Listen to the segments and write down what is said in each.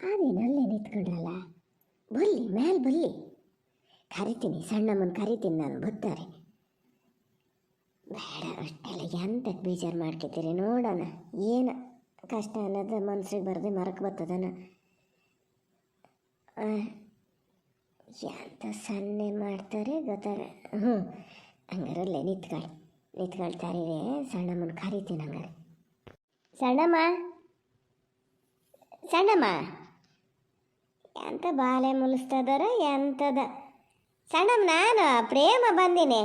ಅದೇನಲ್ಲೇ ನಿಂತ್ಕೊಂಡಲ್ಲ ಬಲ್ಲಿ ಮೇಲೆ ಬಲ್ಲಿ ಕರಿತೀನಿ ಸಣ್ಣಮ್ಮನ ಕರಿತೀನಿ ನಾನು, ಬರ್ತಾರೆ. ಬೇಡ, ಅಷ್ಟೆಲ್ಲ ಎಂತಕ್ಕೆ ಬೇಜಾರು ಮಾಡ್ಕೊತೀರಿ ನೋಡೋಣ. ಏನು ಕಷ್ಟ ಅನ್ನೋದು ಮನ್ಸಿಗೆ ಬರದೆ ಮರಕ್ಕೆ ಬರ್ತದನ? ಎಂತ ಸನ್ನೆ ಮಾಡ್ತಾರೆ ಗೊತ್ತಾರೆ ಹ್ಞೂ, ಹಂಗಾರಲ್ಲೇ ನಿಂತ್ಕೊಳ್ಳಿ ನಿಂತ್ಕೊಳ್ತಾರೆ ಸಣ್ಣಮ್ಮನ ಕರಿತೀನಿ ಹಂಗಾರೆ. ಸಣ್ಣಮ್ಮ ಸಣ್ಣಮ್ಮ. ಎಂತ ಬಾಲೆ ಮುಲಿಸ್ತದರ, ಎಂತದ? ಸಣ್ಣ ನಾನು ಪ್ರೇಮ ಬಂದಿನಿ.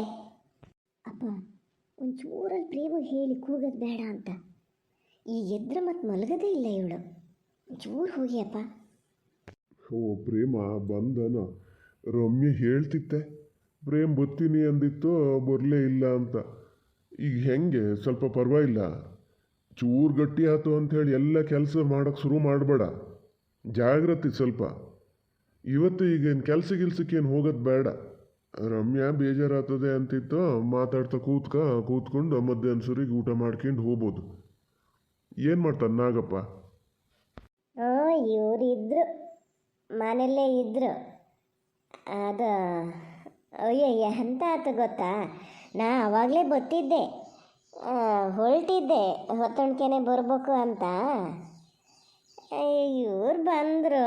ಅಪ್ಪ, ಒಂಚೂರಲ್ಲಿ ಪ್ರೇಮ ಹೇಳಿ ಕೂಗೋದು ಬೇಡ ಅಂತ. ಈ ಎದ್ರ ಮತ್ತು ಮಲಗದೇ ಇಲ್ಲ ಇವಳು. ಒಂಚೂರು ಹೋಗಿ ಅಪ್ಪ. ಓ ಪ್ರೇಮ ಬಂದನ ರಮ್ಯ ಹೇಳ್ತಿತ್ತೆ, ಪ್ರೇಮ್ ಬತ್ತೀನಿ ಅಂದಿತ್ತು, ಬರಲೇ ಇಲ್ಲ ಅಂತ. ಈಗ ಹೆಂಗೆ? ಸ್ವಲ್ಪ ಪರವಾಗಿಲ್ಲ. ಚೂರು ಗಟ್ಟಿ ಆಯ್ತು ಹೇಳಿ ಎಲ್ಲ ಕೆಲಸ ಮಾಡೋಕ್ಕೆ ಶುರು ಮಾಡಬೇಡ. ಜಾಗ್ರತೆ ಸ್ವಲ್ಪ. ಇವತ್ತು ಈಗೇನು ಕೆಲಸ ಗಿಲ್ಸಕ್ಕೇನು ಹೋಗೋದು ಬೇಡ. ರಮ್ಯಾ ಬೇಜಾರಾಗ್ತದೆ ಅಂತಿತ್ತು, ಮಾತಾಡ್ತಾ ಕೂತ್ಕ, ಕೂತ್ಕೊಂಡು ಮಧ್ಯಾಹ್ನ ಸುರಿಗೆ ಊಟ ಮಾಡ್ಕೊಂಡು ಹೋಗ್ಬೋದು. ಏನು ಮಾಡ್ತಾನೆ ನಾಗಪ್ಪ? ಓ ಇವ್ರು ಇದ್ರು ಮನೆಯಲ್ಲೇ ಇದ್ರು. ಅದು, ಅಯ್ಯೋ ಎಂತ ಆಯ್ತು ಗೊತ್ತಾ? ನಾ ಅವಾಗಲೇ ಬತ್ತಿದ್ದೆ. ಹೊರಟಿದ್ದೆ ಹೊತ್ತಣ್ಕೆನೆ ಬರಬೇಕು ಅಂತ. ಇವ್ರು ಬಂದರು.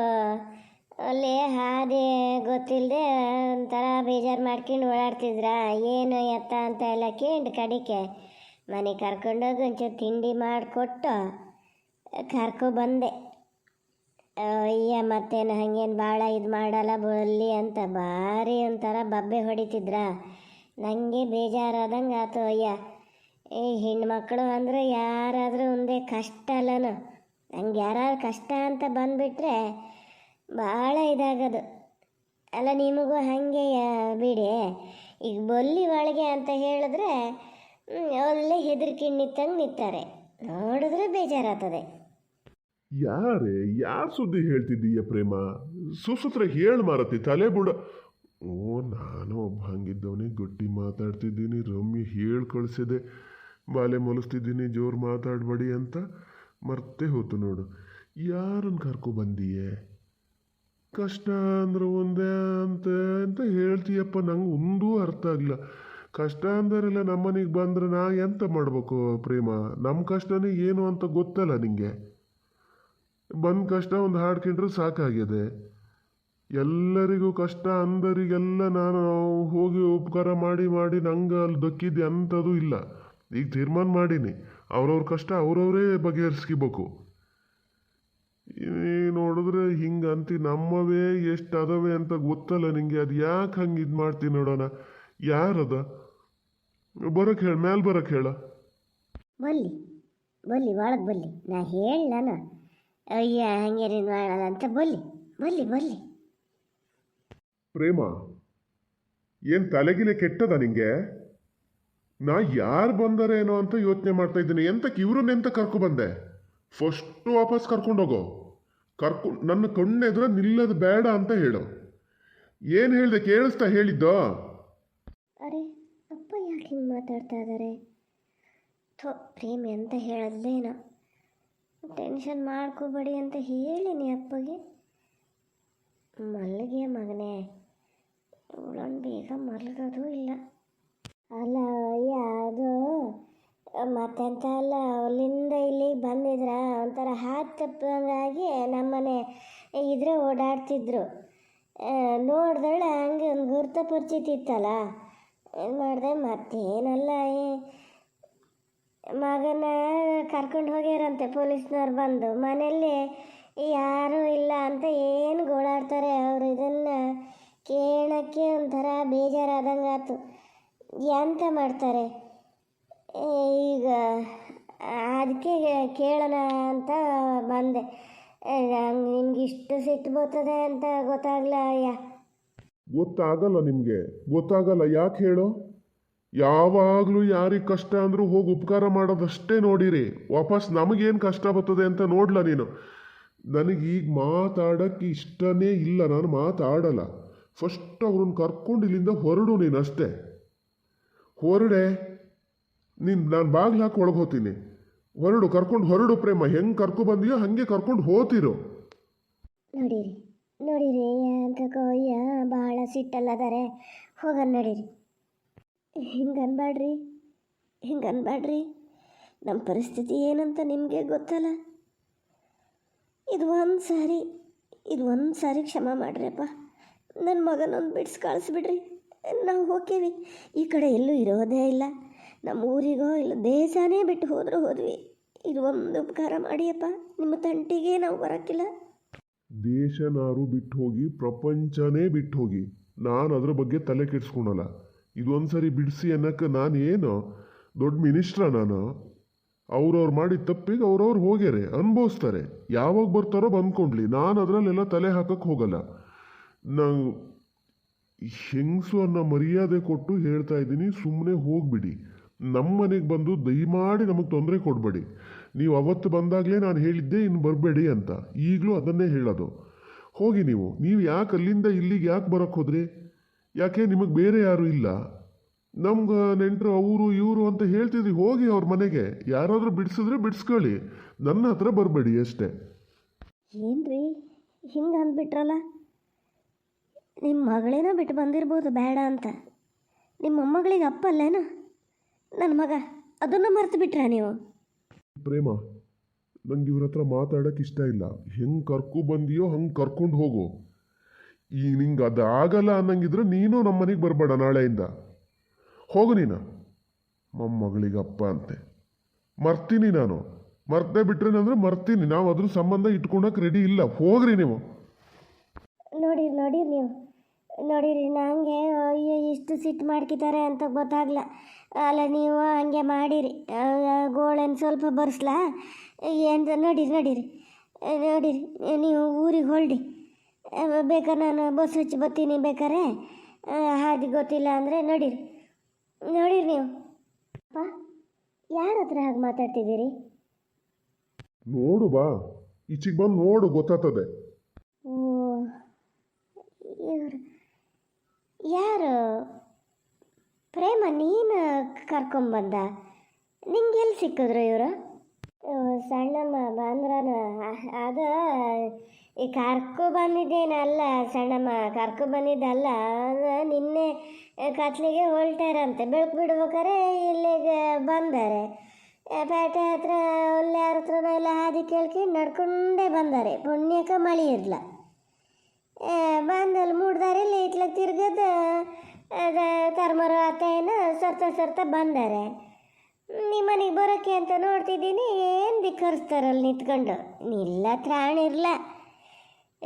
ಅಲ್ಲಿ ಹಾದಿ ಗೊತ್ತಿಲ್ಲದೆ ಒಂಥರ ಬೇಜಾರು ಮಾಡ್ಕೊಂಡು ಓಡಾಡ್ತಿದ್ರ? ಏನು ಎತ್ತ ಅಂತ ಎಲ್ಲ ಕೇಂಡು ಕಡಿಕೆ. ಮನೆ ಕರ್ಕೊಂಡೋಗಿ ಒಂಚೂರು ತಿಂಡಿ ಮಾಡಿಕೊಟ್ಟು ಕರ್ಕೊ ಬಂದೆ. ಅಯ್ಯ, ಮತ್ತೇನು ಹಂಗೇನು ಭಾಳ ಇದು ಮಾಡಲ್ಲ ಬಲ್ಲಿ ಅಂತ ಭಾರಿ ಒಂಥರ ಬಬ್ಬೆ ಹೊಡಿತಿದ್ರ? ನನಗೆ ಬೇಜಾರಾದಂಗೆ ಆಯ್ತು ಅಯ್ಯ. ಈ ಹೆಣ್ಮಕ್ಳು ಅಂದ್ರೆ ಯಾರಾದರೂ ಒಂದೇ ಕಷ್ಟ ಅಲ್ಲನು. ನಂಗೆ ಯಾರು ಕಷ್ಟ ಅಂತ ಬಂದುಬಿಟ್ರೆ ಭಾಳ ಇದಾಗೋದು. ಅಲ್ಲ, ನಿಮಗೂ ಹಾಗೆ ಬಿಡಿ. ಈಗ ಬೊಲ್ಲಿ ಒಳಗೆ ಅಂತ ಹೇಳಿದ್ರೆ ಒಳ್ಳೆ ಹೆದರಿಕೆ ನಿತ್ತಂಗೆ ನಿಂತಾರೆ. ನೋಡಿದ್ರೆ ಬೇಜಾರಾಗ್ತದೆ. ಯಾರೇ, ಯಾರು ಸುದ್ದಿ ಹೇಳ್ತಿದ್ದೀಯ ಪ್ರೇಮ? ಸುಸೂತ್ರ ಹೇಳಿ ಮಾರತಿ, ತಲೆ ಬುಡ. ಓ, ನಾನು ಒಬ್ಬ ಹಂಗಿದ್ದವನೇ, ಗುಟ್ಟಿ ಮಾತಾಡ್ತಿದ್ದೀನಿ, ರಮ್ಯ ಹೇಳಿ ಕಳಿಸಿದೆ. ಬಾಲೆ ಮೊಲಿಸ್ತಿದ್ದೀನಿ, ಜೋರು ಮಾತಾಡಬೇಡಿ ಅಂತ. ಮರ್ತೇ ಹೋತು ನೋಡು. ಯಾರನ್ನು ಕರ್ಕೊ ಬಂದೀಯೆ? ಕಷ್ಟ ಅಂದ್ರೆ ಒಂದೇ ಅಂತ ಅಂತ ಹೇಳ್ತೀಯಪ್ಪ. ನಂಗೆ ಒಂದೂ ಅರ್ಥ ಆಗಿಲ್ಲ ಕಷ್ಟ ಅಂದರೆಲ್ಲ ನಮ್ಮನೆಗೆ ಬಂದರೆ ನಾ ಎಂತ ಮಾಡಬೇಕು ಪ್ರೇಮ? ನಮ್ಮ ಕಷ್ಟನೇ ಏನು ಅಂತ ಗೊತ್ತಲ್ಲ ನಿಮಗೆ ಬಂದ ಕಷ್ಟ ಒಂದು ಹಾಡ್ಕೊಂಡ್ರೆ ಸಾಕಾಗಿದೆ ಎಲ್ಲರಿಗೂ ಕಷ್ಟ ಅಂದರಿಗೆಲ್ಲ ನಾನು ಹೋಗಿ ಉಪಕಾರ ಮಾಡಿ ಮಾಡಿ ನಂಗೆ ಅಲ್ಲಿ ದಕ್ಕಿದ್ದೆ ಅಂಥದ್ದು ಇಲ್ಲ. ಈಗ ತೀರ್ಮಾನ ಮಾಡೀನಿ. ಅವ್ರವ್ರ ಕಷ್ಟ ಅವ್ರವರೇ ಬಗೆಹರಿಸ್ಕೋಬೇಕು. ಈ ನೋಡಿದ್ರೆ ಹಿಂಗೆ ಅಂತಿ ನಮ್ಮವೇ ಎಷ್ಟು ಅದಾವೆ ಅಂತ ಗೊತ್ತಲ್ಲ ನಿಂಗೆ ಅದು ಯಾಕೆ ಹಂಗೆ ಇದು ಮಾಡ್ತೀನಿ ನೋಡೋಣ. ಯಾರದ? ಬರೋಕೆ ಹೇಳ ಮ್ಯಾಲೆ ಬರೋಕೆ ಹೇಳ. ಬಲ್ಲಿ ಬಲ್ಲಿ ಒಳಗೆ ಬಲ್ಲಿ. ನಾ ಹೇಳಣ ಅಯ್ಯ ಹಂಗೆ ಮಾಡೋಣ ಅಂತ ಬಲ್ಲಿ ಬಲ್ಲಿ ಬಲ್ಲಿ. ಪ್ರೇಮ ಏನು ತಲೆಗಿಲೆ ಕೆಟ್ಟದ ನಿಂಗೆ? ನಾ ಯಾರು ಬಂದರೇನೋ ಅಂತ ಯೋಚನೆ ಮಾಡ್ತಾ ಇದ್ದೀನಿ. ಎಂತಕ್ಕೆ ಇವರು ಎಂತ ಕರ್ಕೊ ಬಂದೆ? ಫಸ್ಟ್ ವಾಪಸ್ ಕರ್ಕೊಂಡೋಗೋ ಕರ್ಕೊ, ನನ್ನ ಕಣ್ಣೆದುರ ನಿಲ್ಲದು ಬೇಡ ಅಂತ ಹೇಳು. ಏನು ಹೇಳ್ದೆ? ಕೇಳಿಸ್ತಾ ಹೇಳಿದ್ದೋ? ಅರೆ, ಅಪ್ಪ ಯಾಕೆ ಹಿಂಗೆ ಮಾತಾಡ್ತಾ ಇದ್ದಾರೆ ಥೋ, ಪ್ರೇಮಿ ಅಂತ ಹೇಳೋದೇನೋ ಟೆನ್ಷನ್ ಮಾಡ್ಕೋಬೇಡಿ ಅಂತ ಹೇಳಿನಿ ಅಪ್ಪಗೆ. ಮಲ್ಲಿಗೆ ಮಗನೇ. ಇವಳನ್ನು ಬೇಗ ಮಲಗೋದು ಇಲ್ಲ. ಅಲ್ಲ ಅದು ಮತ್ತೆಂತ ಅಲ್ಲ ಅಲ್ಲಿಂದ ಇಲ್ಲಿಗೆ ಬಂದಿದ್ರ, ಒಂಥರ ಹಾತ್ ತಪ್ಪಂಗಾಗಿ ನಮ್ಮನೆ ಇದ್ರೆ ಓಡಾಡ್ತಿದ್ರು. ನೋಡ್ದಳೆ ಹಂಗೆ ಒಂದು ಗುರ್ತ ಪರಿಚಿತಿತ್ತಲ್ಲ ಏನು ಮಾಡಿದೆ ಮತ್ತೇನಲ್ಲ ಏ ಮಗನ ಕರ್ಕೊಂಡು ಹೋಗ್ಯಾರಂತೆ ಪೊಲೀಸ್ನವ್ರು ಬಂದು. ಮನೆಯಲ್ಲಿ ಯಾರೂ ಇಲ್ಲ ಅಂತ ಏನು ಗೋಳಾಡ್ತಾರೆ ಅವರು? ಇದನ್ನು ಕೇಳೋಕ್ಕೆ ಒಂಥರ ಬೇಜಾರಾದಂಗಾತು. ಎಂತ ಮಾಡ್ತಾರೆ? ಈಗ, ಅದಕ್ಕೆ ಕೇಳೋಣ ಅಂತ ಬಂದೆ. ನಿಮ್ಗೆ ಇಷ್ಟು ಸಿಟ್ಟು ಬರ್ತದೆ ಅಂತ ಗೊತ್ತಾಗಲ್ಲ ಅಯ್ಯ? ಗೊತ್ತಾಗಲ್ಲ ನಿಮಗೆ. ಗೊತ್ತಾಗಲ್ಲ, ಯಾಕೆ ಹೇಳು? ಯಾವಾಗಲೂ ಯಾರಿಗೆ ಕಷ್ಟ ಅಂದರೂ ಹೋಗಿ ಉಪಕಾರ ಮಾಡೋದಷ್ಟೇ ನೋಡಿರಿ. ವಾಪಸ್ ನಮಗೇನು ಕಷ್ಟ ಬರ್ತದೆ ಅಂತ ನೋಡ್ಲ ನೀನು? ನನಗೆ ಈಗ ಮಾತಾಡೋಕ್ಕೆ ಇಷ್ಟನೇ ಇಲ್ಲ. ನಾನು ಮಾತಾಡಲ್ಲ. ಫಸ್ಟ್ ಅವ್ರನ್ನ ಕರ್ಕೊಂಡು ಇಲ್ಲಿಂದ ಹೊರಡು ನೀನು ಅಷ್ಟೇ ಹೊರಡೆ ನೀನು ನಾನು ಬಾಗಿಲು ಹಾಕಿ ಒಳಗೆ ಹೋಗ್ತೀನಿ ಹೊರಡು, ಕರ್ಕೊಂಡು ಹೊರಡು ಪ್ರೇಮ. ಹೆಂಗೆ ಕರ್ಕೊ ಬಂದಿಯೋ ಹಾಗೆ ಕರ್ಕೊಂಡು ಹೋತಿರು. ನೋಡಿರಿ ನೋಡಿರಿ ಕೋಯ್ಯ ಭಾಳ ಸಿಟ್ಟಲ್ಲದಾರೆ. ಹೋಗ ನಡೀರಿ. ಹಿಂಗೆ ಅನ್ಬೇಡ್ರಿ ಹಿಂಗೆ ಅನ್ಬೇಡ್ರಿ ನಮ್ಮ ಪರಿಸ್ಥಿತಿ ಏನಂತ ನಿಮಗೆ ಗೊತ್ತಲ್ಲ? ಇದು ಒಂದು ಸಾರಿ, ಇದು ಒಂದು ಸಾರಿ ಕ್ಷಮ ಮಾಡ್ರಿಯಪ್ಪ ನನ್ನ ಮಗನೊಂದು ಬಿಡ್ಸಿ ಕಳಿಸ್ಬಿಡ್ರಿ. ನಾವು ಹೋಗ್ತೀವಿ ಈ ಕಡೆ ಎಲ್ಲೂ ಇರೋದೇ ಇಲ್ಲ. ನಮ್ಮ ಊರಿಗೋ ಇಲ್ಲ, ದೇಶನೇ ಬಿಟ್ಟು ಹೋದರೂ ಹೋದ್ವಿ. ಇದು ಒಂದು ಉಪಕಾರ ಮಾಡಿಯಪ್ಪ, ನಿಮ್ಮ ತಂಟಿಗೆ ನಾವು ಬರೋಕ್ಕಿಲ್ಲ. ದೇಶನಾರು ಬಿಟ್ಟು ಹೋಗಿ, ಪ್ರಪಂಚನೇ ಬಿಟ್ಟು ಹೋಗಿ, ನಾನು ಅದ್ರ ಬಗ್ಗೆ ತಲೆ ಕೆಡ್ಸ್ಕೊಳಲ್ಲ ಇದೊಂದು ಸರಿ ಬಿಡಿಸಿ ಅನ್ನಕ್ಕೆ ನಾನು ಏನು? ದೊಡ್ಡ ಮಿನಿಸ್ಟ್ರ ನಾನು? ಅವ್ರವ್ರು ಮಾಡಿದ ತಪ್ಪಿಗೆ ಅವ್ರವ್ರು ಹೋಗ್ಯಾರೆ, ಅನುಭವಿಸ್ತಾರೆ. ಯಾವಾಗ ಬರ್ತಾರೋ ಬಂದ್ಕೊಂಡ್ಲಿ, ನಾನು ಅದರಲ್ಲೆಲ್ಲ ತಲೆ ಹಾಕಕ್ಕೆ ಹೋಗಲ್ಲ. ನಾವು ಹೆಂಗಸು ಅನ್ನೋ ಮರ್ಯಾದೆ ಕೊಟ್ಟು ಹೇಳ್ತಾ ಇದ್ದೀನಿ ಸುಮ್ಮನೆ ಹೋಗ್ಬಿಡಿ. ನಮ್ಮ ಮನೆಗೆ ಬಂದು ದಯಮಾಡಿ ನಮಗೆ ತೊಂದರೆ ಕೊಡಬೇಡಿ. ನೀವು ಅವತ್ತು ಬಂದಾಗಲೇ ನಾನು ಹೇಳಿದ್ದೆ ಇನ್ನು ಬರಬೇಡಿ ಅಂತ. ಈಗಲೂ ಅದನ್ನೇ ಹೇಳೋದು. ಹೋಗಿ ನೀವು. ನೀವು ಯಾಕೆ ಅಲ್ಲಿಂದ ಇಲ್ಲಿಗೆ ಯಾಕೆ ಬರೋಕ್ಕೆ ಹೋದ್ರಿ? ಯಾಕೆ ನಿಮಗೆ ಬೇರೆ ಯಾರೂ ಇಲ್ಲ? ನಮ್ಗೆ ನೆಂಟರು ಅವರು ಇವರು ಅಂತ ಹೇಳ್ತಿದ್ರಿ, ಹೋಗಿ ಅವ್ರ ಮನೆಗೆ. ಯಾರಾದರೂ ಬಿಡಿಸಿದ್ರೆ ಬಿಡಿಸ್ಕೊಳ್ಳಿ. ನನ್ನ ಹತ್ರ ಬರಬೇಡಿ ಅಷ್ಟೇ. ಏನ್ರಿ? ಹಿಂಗೆ ಅಂದ್ಬಿಟ್ರಲ್ಲ? ನಿಮ್ಮ ಮಗಳೇನೋ ಬಿಟ್ಟು ಬಂದಿರ್ಬೋದು ಬೇಡ ಅಂತ. ನಿಮ್ಮ ಮೊಮ್ಮಗಳಿಗೆ ಅಪ್ಪ ಅಲ್ಲೇನ? ನನ್ನ ಮಗ ಅದನ್ನು ಮರೆತು ಬಿಟ್ರಾ ನೀವು? ಪ್ರೇಮ ನಂಗೆ ಇವ್ರ ಹತ್ರ ಮಾತಾಡೋಕೆ ಇಷ್ಟ ಇಲ್ಲ. ಹೆಂಗೆ ಕರ್ಕೊ ಬಂದಿಯೋ ಹಂಗೆ ಕರ್ಕೊಂಡು ಹೋಗು. ಈ ನಿಂಗೆ ಅದಾಗಲ್ಲ ಅನ್ನಂಗಿದ್ರೆ ನೀನು ನಮ್ಮ ಮನೆಗೆ ಬರಬೇಡ ನಾಳೆಯಿಂದ. ಹೋಗು ನೀನು. ಮೊಮ್ಮಗಳಿಗೆ ಅಪ್ಪ ಅಂತೆ. ಮರ್ತೀನಿ ನಾನು. ಮರ್ತೇ ಬಿಟ್ರೇನಂದ್ರೆ ಮರ್ತೀನಿ. ನಾವು ಅದ್ರ ಸಂಬಂಧ ಇಟ್ಕೊಳಕ್ಕೆ ರೆಡಿ ಇಲ್ಲ. ಹೋಗ್ರಿ ನೀವು. ನೋಡಿ ನೋಡಿ ನೀವು. ನೋಡಿರಿ ನನಗೆ ಅಯ್ಯೋ ಇಷ್ಟು ಸಿಟ್ಟು ಮಾಡ್ಕಿದ್ದಾರೆ ಅಂತ ಗೊತ್ತಾಗ್ಲ. ಅಲ್ಲ ನೀವು ಹಂಗೆ ಮಾಡಿರಿ. ಗೋಳನ್ನು ಸ್ವಲ್ಪ ಬರ್ಸ್ಲಾ? ಏನು ನೋಡಿರಿ ನೋಡಿರಿ. ನೋಡಿರಿ ನೀವು ಊರಿಗೆ ಹೊರಡಿ. ಬೇಕಾರೆ ನಾನು ಬಸ್ ಹಚ್ಚಿ ಬರ್ತೀನಿ ಬೇಕಾರೆ? ಹಾದಿ ಗೊತ್ತಿಲ್ಲ ಅಂದರೆ ನೋಡಿರಿ. ನೋಡಿರಿ ನೀವು. ಅಪ್ಪ ಯಾರ ಹತ್ರ ಹಾಗೆ ಮಾತಾಡ್ತಿದ್ದೀರಿ? ನೋಡು ಬಾ. ಈಚೆಗೆ ಬಂದು ನೋಡು ಗೊತ್ತಾಗ್ತದೆ. ಓ ಇವರು. ಯಾರು? ಪ್ರೇಮ, ನೀನು ಕರ್ಕೊಂಬಂದ? ನಿಂಗೆ ಎಲ್ಲಿ ಸಿಕ್ಕಿದ್ರು ಇವರು? ಸಣ್ಣಮ್ಮ ಬಂದ್ರನ, ಅದು, ಈ ಕರ್ಕೊ ಬಂದಿದ್ದೇನಲ್ಲ ಸಣ್ಣಮ್ಮ ಕರ್ಕೊ ಬಂದಿದ್ದಲ್ಲ ನಿನ್ನೆ ಕತ್ಲಿಗೆ ಹೊಲ್ಟಾರಂತೆ ಬೆಳಕು ಬಿಡ್ಬೇಕಾರೆ ಇಲ್ಲಿಗೆ ಬಂದಾರೆ. ಪೇಟೆ ಹತ್ರ ಒಳ್ಳೆ ಯಾರ ಹತ್ರನೋ ಎಲ್ಲ ಹಾದಿ ಕೇಳ್ಕೊಂಡು ನಡ್ಕೊಂಡೇ ಬಂದಾರೆ ಪುಣ್ಯಕ್ಕೆ ಮಳೆ ಇರಲ್ಲ ಬಂದಲ್ಲಿ ಮೂಡ್ದಾರಲ್ಲಿ ಇತ್ಲಾಗ ತಿರ್ಗದ ಕರ್ಮರ ಅತ್ತೆನ ಸರ್ತ ಸರ್ತ ಬಂದಾರೆ. ನಿಮ್ಮ ಮನೆಗೆ ಬರೋಕ್ಕೆ ಅಂತ ನೋಡ್ತಿದ್ದೀನಿ, ಏನು ದಿಕ್ಕರಿಸ್ತಾರಲ್ಲಿ ನಿಂತ್ಕೊಂಡು. ಇಲ್ಲ ತ್ರಾಣಿರ್ಲ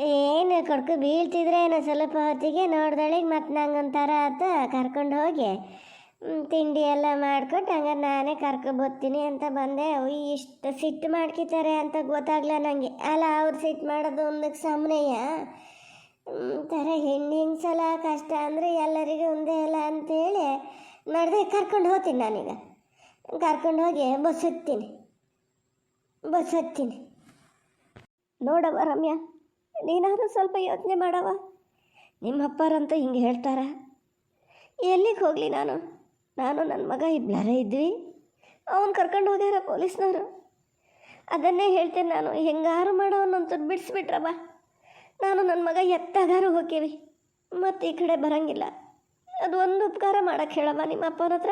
ಏನು ಕೊಡ್ಕು ಬೀಳ್ತಿದ್ರೆ ಏನೋ ಸ್ವಲ್ಪ ಹೊತ್ತಿಗೆ ನೋಡ್ದಳಿಗೆ ಮತ್ತೆ ಒಂಥರ ಆತ ಕರ್ಕೊಂಡು ಹೋಗಿ ತಿಂಡಿ ಎಲ್ಲ ಮಾಡ್ಕೊಟ್ಟು ಹಂಗಾರೆ ನಾನೇ ಕರ್ಕೊಬೋತೀನಿ ಅಂತ ಬಂದೆ. ಅವ್ ಇಷ್ಟು ಸಿಟ್ಟು ಮಾಡ್ಕಿತಾರೆ ಅಂತ ಗೊತ್ತಾಗ್ಲ ನನಗೆ ಅಲ್ಲ, ಅವ್ರು ಸಿಟ್ಟು ಮಾಡೋದು ಒಂದಕ್ಕೆ ಸಮನೆಯ ಥರ ಹೆಣ್ಣಿನ ಸಲ ಕಷ್ಟ ಅಂದರೆ ಎಲ್ಲರಿಗೂ ಒಂದೇ ಅಲ್ಲ ಅಂತೇಳಿ ಮಾಡಿದೆ ಕರ್ಕೊಂಡು ಹೋಗ್ತೀನಿ ನಾನೀಗ. ಕರ್ಕೊಂಡು ಹೋಗಿ ಬಸ್ ಹತ್ತೀನಿ. ಬಸ್ ಹತ್ತೀನಿ. ನೋಡವ ರಮ್ಯಾ, ನೀನಾದರೂ ಸ್ವಲ್ಪ ಯೋಚನೆ ಮಾಡವ ನಿಮ್ಮ ಅಪ್ಪರಂತೂ ಹಿಂಗೆ ಹೇಳ್ತಾರ. ಎಲ್ಲಿಗೆ ಹೋಗಲಿ ನಾನು? ನಾನು ನನ್ನ ಮಗ ಇಬ್ಬರೇ ಇದ್ವಿ. ಅವನು ಕರ್ಕೊಂಡು ಹೋಗ್ಯಾರ ಪೊಲೀಸ್ನವರು. ಅದನ್ನೇ ಹೇಳ್ತೇನೆ ನಾನು. ಹೆಂಗಾರು ಮಾಡೋವನ್ನಂತೂ ಬಿಡಿಸ್ಬಿಟ್ರವ ನಾನು ನನ್ನ ಮಗ ಎತ್ತಾಗಾರು ಹೋಗೀವಿ ಮತ್ತು ಈ ಕಡೆ ಬರಂಗಿಲ್ಲ. ಅದು ಒಂದು ಉಪಕಾರ ಮಾಡಕ್ಕೆ ಹೇಳಮ್ಮ ನಿಮ್ಮ ಅಪ್ಪನ ಹತ್ರ.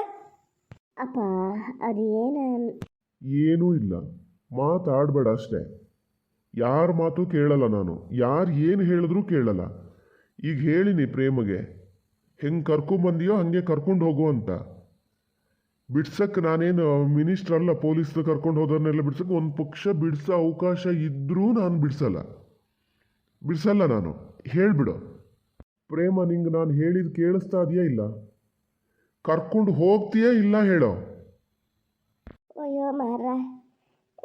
ಅಪ್ಪ ಅದು ಏನು? ಏನೂ ಇಲ್ಲ. ಮಾತಾಡಬೇಡ ಅಷ್ಟೇ. ಯಾರ ಮಾತು ಕೇಳಲ್ಲ ನಾನು. ಯಾರು ಏನು ಹೇಳಿದ್ರೂ ಕೇಳಲ್ಲ. ಈಗ ಹೇಳಿನಿ ಪ್ರೇಮಗೆ. ಹೆಂಗೆ ಕರ್ಕೊಂಬಂದಿಯೋ ಹಾಗೆ ಕರ್ಕೊಂಡು ಹೋಗು ಅಂತ. ಬಿಡ್ಸಕ್ಕೆ ನಾನೇನು ಮಿನಿಸ್ಟ್ರಲ್ಲ ಅಲ್ಲ ಪೊಲೀಸ್ ಕರ್ಕೊಂಡು ಹೋದವ್ರನ್ನೆಲ್ಲ ಬಿಡ್ಸಕ್ಕೆ ಒಂದು ಪಕ್ಷ ಬಿಡಿಸೋ ಅವಕಾಶ ಇದ್ದರೂ ನಾನು ಬಿಡಿಸಲ್ಲ. ಬಿಡಿಸಲ್ಲ ನಾನು. ಹೇಳಿಬಿಡು. ಪ್ರೇಮ ನಿಂಗೆ ನಾನು ಹೇಳಿದ ಕೇಳಿಸ್ತಾ ಇದೆಯಾ ಇಲ್ಲ? ಕರ್ಕೊಂಡು ಹೋಗ್ತೀಯಾ ಇಲ್ಲ ಹೇಳೋ? ಅಯ್ಯೋ ಮಾರ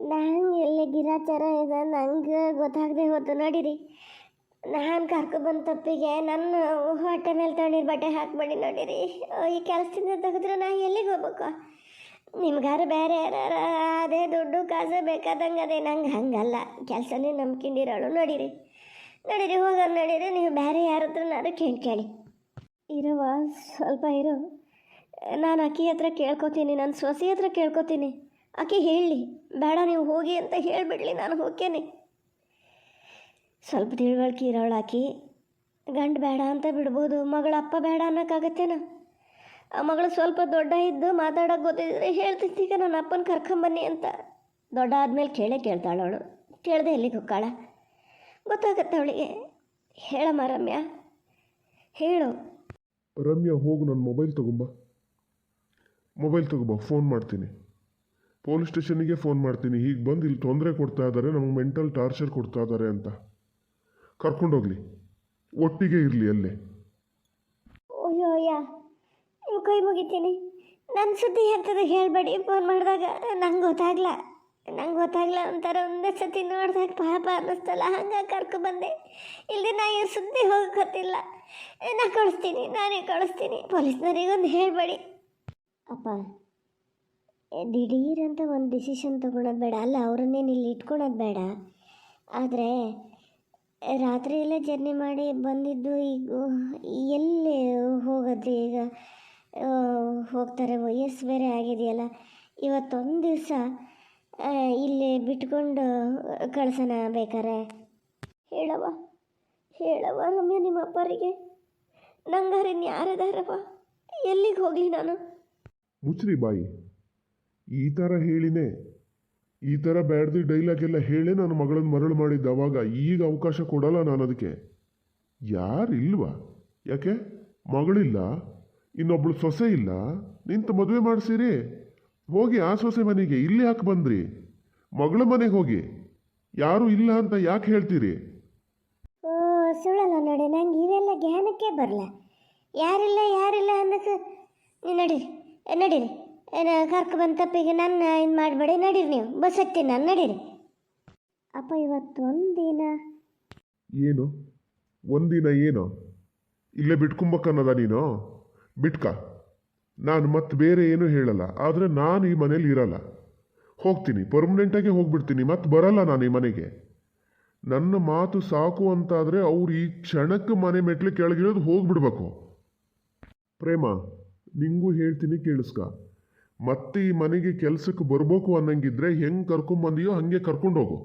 ನಂಗೆ ಎಲ್ಲಿ ಗಿರಾಚಾರ ಇದೆ ನಂಗೆ ಗೊತ್ತಾಗದೆ ಹೋತು ನೋಡಿರಿ. ನಾನು ಕರ್ಕೊಬಂದ ತಪ್ಪಿಗೆ ನನ್ನ ಹೊಟ್ಟೆ ಮೇಲೆ ತಗೊಂಡಿರೋ ಬಟ್ಟೆ ಹಾಕ್ಬೇಡಿ ನೋಡಿರಿ. ಈ ಕೆಲಸದಿಂದ ತೆಗೆದ್ರೆ ನಾ ಎಲ್ಲಿಗೆ ಹೋಗ್ಬೇಕು? ನಿಮ್ಗಾರು ಬೇರೆ ಯಾರು ಅದೇ ದುಡ್ಡು, ಕಾಸು ಬೇಕಾದಂಗೆ ಅದೇ. ನಂಗೆ ಹಂಗಲ್ಲ. ಕೆಲಸನೇ ನಂಬ್ಕೊಂಡಿರೋಳು ನೋಡಿರಿ. ನೋಡಿರಿ ಹೋಗಲ್ಲ ನಡೀರಿ. ನೀವು ಬೇರೆ ಯಾರ ಹತ್ರನಾರು ಕೇಳಿ ಕೇಳಿ. ಇರುವ ಸ್ವಲ್ಪ ಇರು. ನಾನು ಅಕ್ಕಿ ಹತ್ರ ಕೇಳ್ಕೊತೀನಿ, ನನ್ನ ಸೊಸೆ ಹತ್ರ ಕೇಳ್ಕೊತೀನಿ. ಆಕೆ ಹೇಳಿ, ಬೇಡ, ನೀವು ಹೋಗಿ ಅಂತ ಹೇಳಿಬಿಡಲಿ, ನಾನು ಹೋಗ್ತೇನೆ. ಸ್ವಲ್ಪ ತಿಳುವಳಿಕೆ ಇರೋಳಾಕಿ ಗಂಡು ಬೇಡ ಅಂತ ಬಿಡ್ಬೋದು, ಮಗಳ ಅಪ್ಪ ಬೇಡ ಅನ್ನೋಕ್ಕಾಗತ್ತೇನ? ಆ ಮಗಳು ಸ್ವಲ್ಪ ದೊಡ್ಡ ಇದ್ದು ಮಾತಾಡೋಕೆ ಗೊತ್ತಿದ್ರೆ ಹೇಳ್ತಿತ್ತು ಈಗ ನನ್ನ ಅಪ್ಪನ ಕರ್ಕೊಂಬನ್ನಿ ಅಂತ. ದೊಡ್ಡ ಆದಮೇಲೆ ಕೇಳೇ ಕೇಳ್ತಾಳವಳು ಕೇಳದೆ ಎಲ್ಲಿಗೆ ಹೋಗ್ಕಾಳ ಗೊತ್ತಾಗತ್ತೆ ಅವಳಿಗೆ. ಹೇಳಮ್ಮ ರಮ್ಯಾ. ಹೇಳು. ರಮ್ಯಾ ಹೋಗು ನನ್ನ ಮೊಬೈಲ್ ತಗೊಂಬ. ಮೊಬೈಲ್ ತಗೊಂಬ ಫೋನ್ ಮಾಡ್ತೀನಿ. ಪೊಲೀಸ್ ಸ್ಟೇಷನಿಗೆ ಫೋನ್ ಮಾಡ್ತೀನಿ. ಹೀಗೆ ಬಂದು ಇಲ್ಲಿ ತೊಂದರೆ ಕೊಡ್ತಾ ಇದ್ದಾರೆ ನಮಗೆ ಮೆಂಟಲ್ ಟಾರ್ಚರ್ ಕೊಡ್ತಾ ಇದ್ದಾರೆ ಅಂತ. ಕರ್ಕೊಂಡೋಗ್ಲಿ ಒಟ್ಟಿಗೆ ಇರಲಿ ಅಲ್ಲೇ. ಅಯ್ಯೋ ಅಯ್ಯ. ನಿಮ್ಮ ಕೈ ಮುಗಿತೀನಿ. ನನ್ನ ಸುದ್ದಿ ಹೇಳ್ತದೆ ಹೇಳಬೇಡಿ ಫೋನ್ ಮಾಡಿದಾಗ ನಂಗೆ ಗೊತ್ತಾಗ್ಲ. ನಂಗೆ ಗೊತ್ತಾಗ್ಲ ಒಂಥರ ಒಂದೇ ಸತಿ ನೋಡಿದಾಗ ಪಾಪ ಅನ್ನಿಸ್ತಲ್ಲ, ಹಂಗೆ ಕರ್ಕೊ ಬಂದೆ. ಇಲ್ಲದೆ ನಾ ಇವ್ರ ಸುದ್ದಿ ಹೋಗೋಕ್ಕಿಲ್ಲ ನಾ ಕಳಿಸ್ತೀನಿ ನಾನೇ ಕಳಿಸ್ತೀನಿ ಪೊಲೀಸ್ನವರಿಗೊಂದು ಹೇಳಬೇಡಿ. ಅಪ್ಪ ದಿಢೀರ್ ಅಂತ ಒಂದು ಡಿಸಿಷನ್ ತೊಗೊಳೋದು ಬೇಡ. ಅಲ್ಲ ಅವ್ರನ್ನೇನು ಇಲ್ಲಿ ಇಟ್ಕೊಳೋದು ಬೇಡ. ಆದರೆ, ರಾತ್ರಿ ಎಲ್ಲ ಜರ್ನಿ ಮಾಡಿ ಬಂದಿದ್ದು ಈಗ, ಎಲ್ಲಿ ಹೋಗೋದು ಈಗ? ಹೋಗ್ತಾರೆ, ವಯಸ್ಸು ಬೇರೆ ಆಗಿದೆಯಲ್ಲ. ಇವತ್ತೊಂದು ದಿವಸ ಇಲ್ಲಿ ಬಿಟ್ಕೊಂಡು ಕಳ್ಸೋಣ ಬೇಕಾರೆ ಹೇಳವ ಹೇಳವ ರಮ್ಯ ನಿಮ್ಮ ಅಪ್ಪರಿಗೆ. ನಂಗಾರೆ ಯಾರದಾರವ ಎಲ್ಲಿಗೆ ಹೋಗಲಿ ನಾನು? ಮುಚ್ಚ್ರಿ ಬಾಯಿ. ಈ ಥರ ಹೇಳಿನೇ, ಈ ಥರ ಬ್ಯಾಡ್ದಿ ಡೈಲಾಗ್ ಎಲ್ಲ ಹೇಳೇ ನಾನು ಮಗಳನ್ನ ಮರಳು ಮಾಡಿದ್ದ. ಅವಾಗ ಈಗ ಅವಕಾಶ ಕೊಡಲ್ಲ ನಾನು ಅದಕ್ಕೆ ಯಾರಿಲ್ವಾ ಯಾಕೆ? ಮಗಳಿಲ್ಲ? ಇನ್ನೊಬ್ಳು ಸೊಸೆ ಇಲ್ಲ? ನಿಂತು ಮದುವೆ ಮಾಡಿಸಿರಿ? ಹೋಗಿ ಆ ಸೊಸೆ ಮನೆಗೆ ಇಲ್ಲಿ ಯಾಕೆ ಬಂದ್ರಿ? ಮಗಳ ಮನೆಗೆ ಹೋಗಿ. ಯಾರು ಇಲ್ಲ ಅಂತ ಯಾಕೆ ಹೇಳ್ತೀರಿ? ಓ ಸುಳ್ಳಲ್ಲ ನೋಡಿ ನಂಗೆ ಇವೆಲ್ಲ ಜ್ಞಾನಕ್ಕೆ ಬರಲ್ಲ. ಯಾರಿಲ್ಲ ಯಾರಿಲ್ಲ ಅನ್ನಕ್ಕೆ ನೀವು ನಡೀರಿ ನಡೀರಿ. ಏನು ಕರ್ಕ ಬಂದ ತಪ್ಪಿಗೆ ನನ್ನ ಇದು ಮಾಡಬೇಡಿ ನಡೀರಿ ನೀವು. ಬಸ್ ಹತ್ತೀನಿ ನಾನು ನಡೀರಿ. ಅಪ್ಪ ಇವತ್ತು ಒಂದಿನ. ಏನು? ಒಂದಿನ ಏನು? ಇಲ್ಲೇ ಬಿಟ್ಕೊಂಬಕ್ಕನ್ನದ ನೀನು? ಬಿಟ್ಕ? ನಾನು ಮತ್ತೆ ಬೇರೆ ಏನೂ ಹೇಳಲ್ಲ, ಆದರೆ ನಾನು ಈ ಮನೇಲಿ ಇರಲ್ಲ. ಹೋಗ್ತೀನಿ ಪರ್ಮನೆಂಟಾಗಿ ಹೋಗ್ಬಿಡ್ತೀನಿ ಮತ್ತೆ ಬರಲ್ಲ ನಾನು ಈ ಮನೆಗೆ. ನನ್ನ ಮಾತು ಸಾಕು ಅಂತಾದರೆ ಅವ್ರು ಈ ಕ್ಷಣಕ್ಕೆ ಮನೆ ಮೆಟ್ಲು ಕೆಳಗಿರೋದು ಹೋಗ್ಬಿಡ್ಬೇಕು. ಪ್ರೇಮ, ನಿಂಗೂ ಹೇಳ್ತೀನಿ ಕೇಳಿಸ್ಕ. ಮತ್ತೆ ಈ ಮನೆಗೆ ಕೆಲಸಕ್ಕೆ ಬರ್ಬೇಕು ಅನ್ನಂಗಿದ್ರೆ ಹೆಂಗೆ ಕರ್ಕೊಂಬಂದಿಯೋ ಹಾಗೆ ಕರ್ಕೊಂಡೋಗು.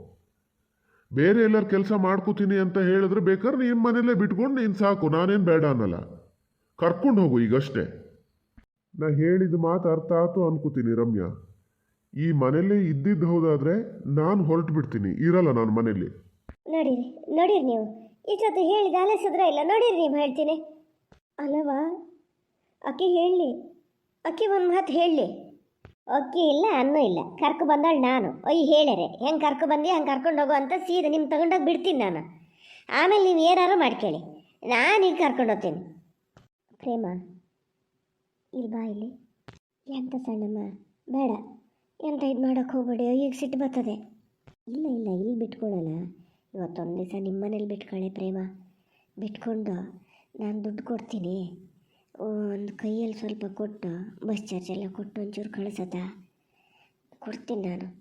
ಬೇರೆ ಎಲ್ಲರ ಕೆಲಸ ಮಾಡ್ಕೋತೀನಿ ಅಂತ ಹೇಳಿದ್ರೆ ಬೇಕಾದ್ರೆ ನಿಮ್ಮ ಮನೆಯಲ್ಲೇ ಬಿಟ್ಕೊಂಡು ನೀನು ಸಾಕು, ನಾನೇನು ಬೇಡ ಅನ್ನಲ್ಲ. ಕರ್ಕೊಂಡು ಹೋಗು ಈಗಷ್ಟೇ. ನಾ ಹೇಳಿದ ಮಾತು ಅರ್ಥ ಆಯ್ತು ಅನ್ಕೋತೀನಿ ರಮ್ಯಾ. ಈ ಮನೇಲಿ ಇದ್ದಿದ್ದು ಹೌದಾದ್ರೆ ನಾನು ಹೊರಟು ಬಿಡ್ತೀನಿ ಇರಲ್ಲ ನಾನು ಮನೇಲಿ ನಡೀರಿ ನಡೀರಿ ನೀವು. ಇಷ್ಟೊತ್ತು ಹೇಳಿದ ಅನಿಸಿದ್ರೆ ಇಲ್ಲ. ನಡೀರಿ ನೀವು ಹೇಳ್ತೀನಿ. ಅಲ್ಲವಾ ಅಕ್ಕಿ ಹೇಳಲಿ. ಅಕ್ಕಿ ಒಂದು ಮಾತು ಹೇಳಲಿ. ಅಕ್ಕಿ ಇಲ್ಲ, ಅನ್ನೂ ಇಲ್ಲ. ಕರ್ಕೊ ಬಂದಾಳೆ ನಾನು. ಅಯ್ಯ ಹೇಳರೆ ಹೆಂಗೆ ಕರ್ಕೊ ಬಂದಿ, ಹಂಗೆ ಕರ್ಕೊಂಡು ಹೋಗು ಅಂತ ಸೀದಾ ನಿಮ್ಮ ತಗೊಂಡೋಗಿ ಬಿಡ್ತೀನಿ ನಾನು. ಆಮೇಲೆ ನೀವು ಏನಾರು ಮಾಡ್ಕೊಳ್ಳಿ ಈಗ ಕರ್ಕೊಂಡು ಹೋಗ್ತೀನಿ. ಪ್ರೇಮ ಇಲ್ಲಿ ಬಾ ಇಲ್ಲಿ? ಎಂತ ಸಣ್ಣಮ್ಮ? ಬೇಡ. ಎಂತ ಇದು ಮಾಡೋಕ್ಕೆ ಹೋಗ್ಬೇಡಿ? ಈಗ ಸಿಟ್ಟು ಬರ್ತದೆ. ಇಲ್ಲ ಇಲ್ಲ, ಇಲ್ಲಿ ಬಿಟ್ಕೊಳ್ಳಲ್ಲ ಇವತ್ತೊಂದು ದಿವಸ ನಿಮ್ಮ ಮನೇಲಿ ಬಿಟ್ಕೊಳ್ಳಿ ಪ್ರೇಮ. ಬಿಟ್ಕೊಂಡು ನಾನು ದುಡ್ಡು ಕೊಡ್ತೀನಿ. ಒಂದು ಕೈಯಲ್ಲಿ ಸ್ವಲ್ಪ ಕೊಟ್ಟು, ಬಸ್ ಚಾರ್ಜ್ ಎಲ್ಲ ಕೊಟ್ಟು ಒಂಚೂರು ಕಳಿಸತ್ತಾ? ಕೊಡ್ತೀನಿ ನಾನು.